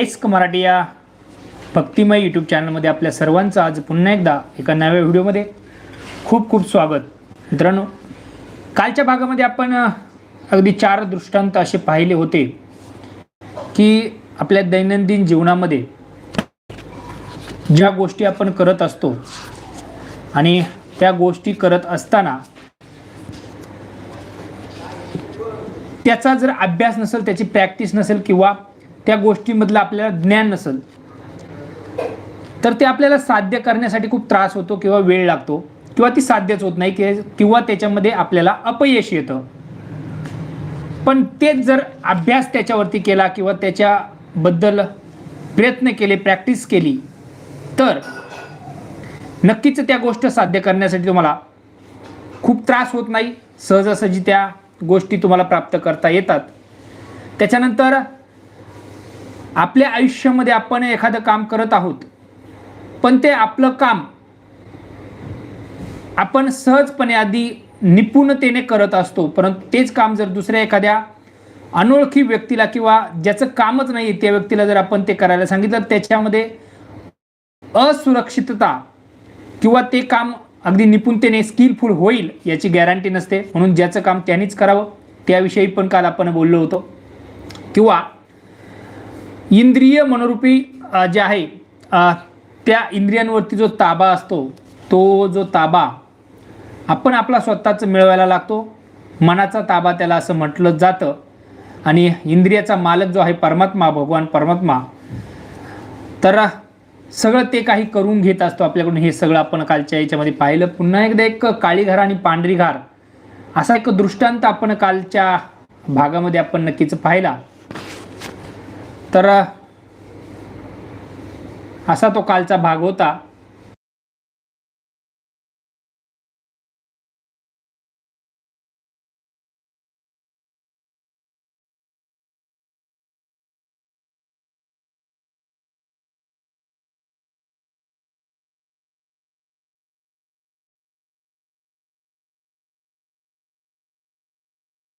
इस्क मराठी या भक्तिमय यूट्यूब चॅनलमध्ये आपल्या सर्वांचं आज पुन्हा एकदा एका नव्या व्हिडिओमध्ये खूप खूप स्वागत. मित्रांनो कालच्या भागामध्ये आपण अगदी चार दृष्टांत असे पाहिले होते की आपल्या दैनंदिन जीवनामध्ये ज्या गोष्टी आपण करत असतो आणि त्या गोष्टी करत असताना त्याचा जर अभ्यास नसेल त्याची प्रॅक्टिस नसेल किंवा त्या गोष्टीमधलं आपल्याला ज्ञान नसेल तर ते आपल्याला साध्य करण्यासाठी खूप त्रास होतो किंवा वेळ लागतो किंवा ती साध्यच होत नाही कि- किंवा त्याच्यामध्ये आपल्याला अपयश येतं. पण तेच जर अभ्यास त्याच्यावरती केला किंवा त्याच्याबद्दल प्रयत्न केले प्रॅक्टिस केली तर नक्कीच त्या गोष्ट साध्य करण्यासाठी तुम्हाला खूप त्रास होत नाही. सहजासहजी त्या गोष्टी तुम्हाला प्राप्त करता येतात. त्याच्यानंतर आपल्या आयुष्यामध्ये आपण एखादं काम करत आहोत पण ते आपलं काम आपण सहजपणे आधी निपुणतेने करत असतो परंतु तेच काम जर दुसऱ्या एखाद्या अनोळखी व्यक्तीला किंवा ज्याचं कामच नाही त्या व्यक्तीला जर आपण ते करायला सांगितलं तर त्याच्यामध्ये असुरक्षितता किंवा ते काम अगदी निपुणतेने स्किलफुल होईल याची गॅरंटी नसते. म्हणून ज्याचं काम त्यानेच करावं त्याविषयी पण काल आपण बोललो होतो. किंवा इंद्रिय मनोरूपी जे आहे त्या इंद्रियांवरती जो ताबा असतो तो जो ताबा आपण आपला स्वतःच मिळवायला लागतो. मनाचा ताबा त्याला असं म्हटलं जातं. आणि इंद्रियाचा मालक जो आहे परमात्मा भगवान परमात्मा. तर सगळं ते काही करून घेत असतो आपल्याकडून. हे सगळं आपण कालच्या याच्यामध्ये पाहिलं. पुन्हा एकदा एक काळी घार आणि पांढरी घार. असा एक दृष्टांत आपण कालच्या भागामध्ये आपण नक्कीच पाहिला. तर असा तो कालचा भाग होता.